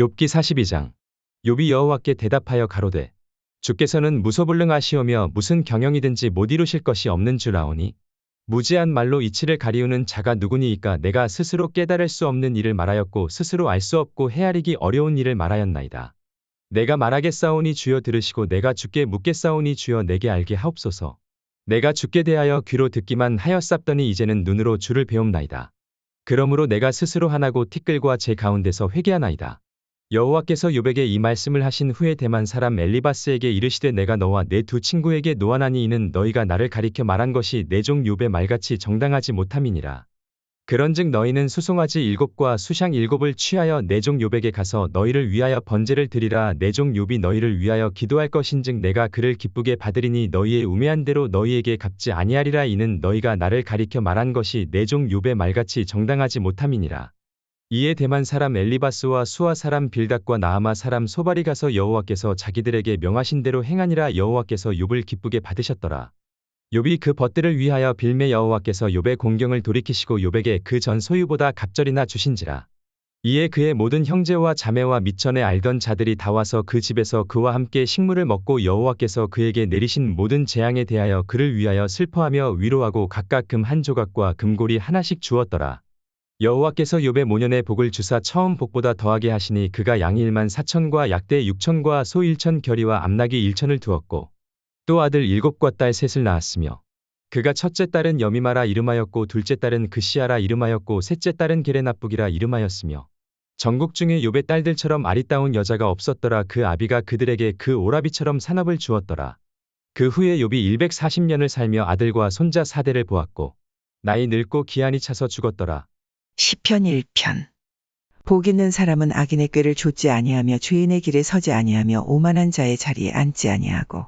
욥기 42장 욥이 여호와께 대답하여 가로되 주께서는 무소불능하시오며 무슨 경영이든지 못 이루실 것이 없는 줄 아오니 무지한 말로 이치를 가리우는 자가 누구니이까 내가 스스로 깨달을 수 없는 일을 말하였고 스스로 알 수 없고 헤아리기 어려운 일을 말하였나이다. 내가 말하겠사오니 주여 들으시고 내가 주께 묻겠사오니 주여 내게 알게 하옵소서. 내가 주께 대하여 귀로 듣기만 하였sap더니 이제는 눈으로 주를 배움나이다. 그러므로 내가 스스로 하나고 티끌과 제 가운데서 회개하나이다. 여호와께서 욥에게 이 말씀을 하신 후에 대만 사람 엘리바스에게 이르시되 내가 너와 내 두 친구에게 노하나니 이는 너희가 나를 가리켜 말한 것이 내종 욥의 말같이 정당하지 못함이니라. 그런즉 너희는 수송아지 일곱과 수샹 일곱을 취하여 내종 욥에게 가서 너희를 위하여 번제를 드리라 내종 욥이 너희를 위하여 기도할 것인즉 내가 그를 기쁘게 받으리니 너희의 우매한 대로 너희에게 갚지 아니하리라 이는 너희가 나를 가리켜 말한 것이 내종 욥의 말같이 정당하지 못함이니라. 이에 대만 사람 엘리바스와 수아 사람 빌닷과 나아마 사람 소발이 가서 여호와께서 자기들에게 명하신 대로 행하니라 여호와께서 욥을 기쁘게 받으셨더라. 욥이 그 벗들을 위하여 빌매 여호와께서 욥의 공경을 돌이키시고 욥에게 그 전 소유보다 갑절이나 주신지라. 이에 그의 모든 형제와 자매와 미천에 알던 자들이 다 와서 그 집에서 그와 함께 식물을 먹고 여호와께서 그에게 내리신 모든 재앙에 대하여 그를 위하여 슬퍼하며 위로하고 각각 금 한 조각과 금고리 하나씩 주었더라. 여호와께서 욥의 모년의 복을 주사 처음 복보다 더하게 하시니 그가 양 1만 4천과 약대 6천과 소 1천 결의와 암나귀 1천을 두었고 또 아들 일곱과 딸 셋을 낳았으며 그가 첫째 딸은 여미마라 이름하였고 둘째 딸은 그시아라 이름하였고 셋째 딸은 게레나쁘기라 이름하였으며 전국 중에 욥의 딸들처럼 아리따운 여자가 없었더라. 그 아비가 그들에게 그 오라비처럼 산업을 주었더라. 그 후에 욥이 140년을 살며 아들과 손자 사대를 보았고 나이 늙고 기한이 차서 죽었더라 시편 1편 복 있는 사람은 악인의 꾀를 좇지 아니하며 죄인의 길에 서지 아니하며 오만한 자의 자리에 앉지 아니하고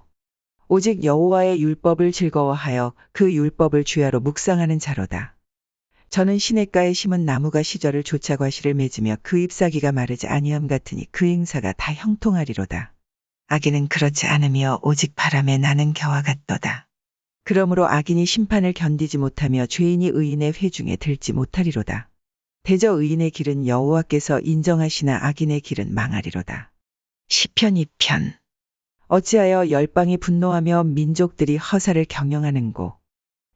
오직 여호와의 율법을 즐거워하여 그 율법을 주야로 묵상하는 자로다. 저는 시냇가에 심은 나무가 시절을 조차 과실을 맺으며 그 잎사귀가 마르지 아니함 같으니 그 행사가 다 형통하리로다. 악인은 그렇지 않으며 오직 바람에 나는 겨와 같도다. 그러므로 악인이 심판을 견디지 못하며 죄인이 의인의 회중에 들지 못하리로다. 대저 의인의 길은 여호와께서 인정하시나 악인의 길은 망하리로다. 시편 2편 어찌하여 열방이 분노하며 민족들이 허사를 경영하는고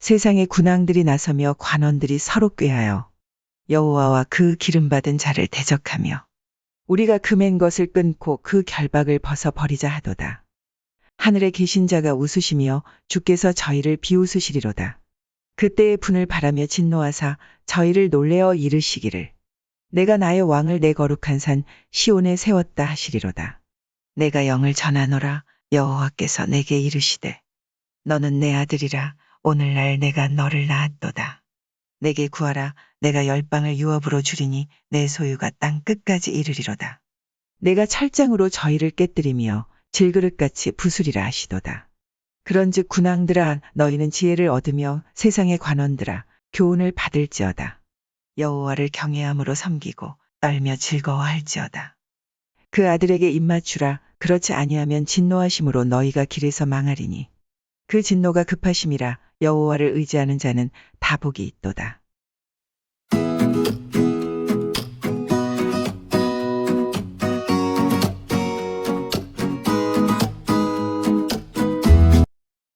세상의 군왕들이 나서며 관원들이 서로 꾀하여 여호와와 그 기름 받은 자를 대적하며 우리가 금엔 것을 끊고 그 결박을 벗어 버리자 하도다. 하늘에 계신 자가 웃으시며 주께서 저희를 비웃으시리로다. 그때의 분을 바라며 진노하사 저희를 놀래어 이르시기를 내가 나의 왕을 내 거룩한 산 시온에 세웠다 하시리로다. 내가 영을 전하노라 여호와께서 내게 이르시되 너는 내 아들이라 오늘날 내가 너를 낳았도다. 내게 구하라 내가 열방을 유업으로 주리니 내 소유가 땅 끝까지 이르리로다. 내가 철장으로 저희를 깨뜨리며 질그릇같이 부수리라 하시도다. 그런즉 군왕들아 너희는 지혜를 얻으며 세상의 관원들아 교훈을 받을지어다. 여호와를 경외함으로 섬기고 떨며 즐거워할지어다. 그 아들에게 입맞추라 그렇지 아니하면 진노하심으로 너희가 길에서 망하리니 그 진노가 급하심이라 여호와를 의지하는 자는 다복이 있도다.